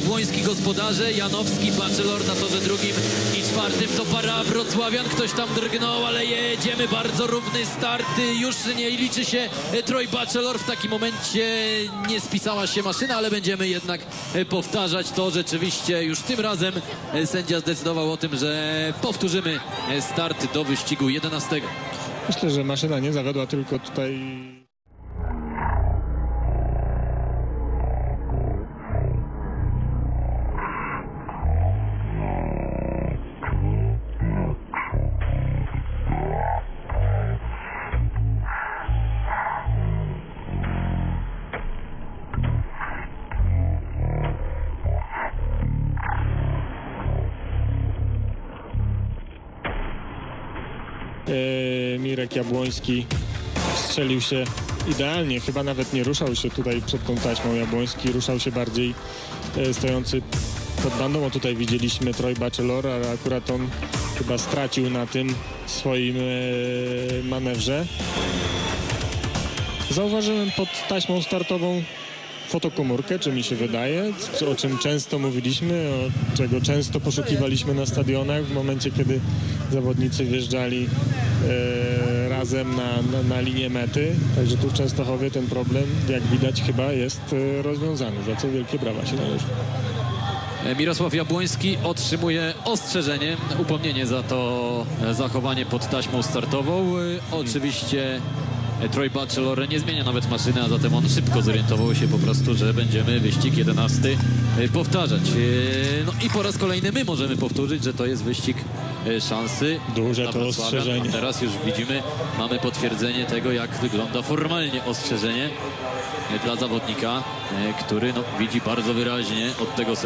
Jabłoński gospodarze, Janowski Bachelor na torze drugim i czwartym to para Wrocławian. Ktoś tam drgnął, ale jedziemy. Bardzo równy start. Już nie liczy się Troy Bachelor. W takim momencie nie spisała się maszyna, ale będziemy jednak powtarzać to. Rzeczywiście już tym razem sędzia zdecydował o tym, że powtórzymy start do wyścigu 11. Myślę, że maszyna nie zawiodła, tylko tutaj Mirek Jabłoński strzelił się idealnie, chyba nawet nie ruszał się tutaj przed tą taśmą Jabłoński, ruszał się bardziej e, stojący pod bandą, o tutaj widzieliśmy Troy Bachelor, ale akurat on chyba stracił na tym swoim e, manewrze. Zauważyłem pod taśmą startową fotokomórkę, czy mi się wydaje, o czym często mówiliśmy, o czego często poszukiwaliśmy na stadionach w momencie, kiedy zawodnicy wjeżdżali e, razem na, na, na linię mety. Także tu w Częstochowie ten problem, jak widać, chyba jest e, rozwiązany, za co wielkie brawa się należy. E, Mirosław Jabłoński otrzymuje ostrzeżenie, upomnienie za to zachowanie pod taśmą startową. Oczywiście Troy Bachelor nie zmienia nawet maszyny, a zatem on szybko zorientował się po prostu, że będziemy wyścig 11 e, powtarzać. E, No i po raz kolejny my możemy powtórzyć, że to jest wyścig e, szansy. Duże to ostrzeżenie. A teraz już widzimy, mamy potwierdzenie tego, jak wygląda formalnie ostrzeżenie e, dla zawodnika, e, który no, widzi bardzo wyraźnie od tego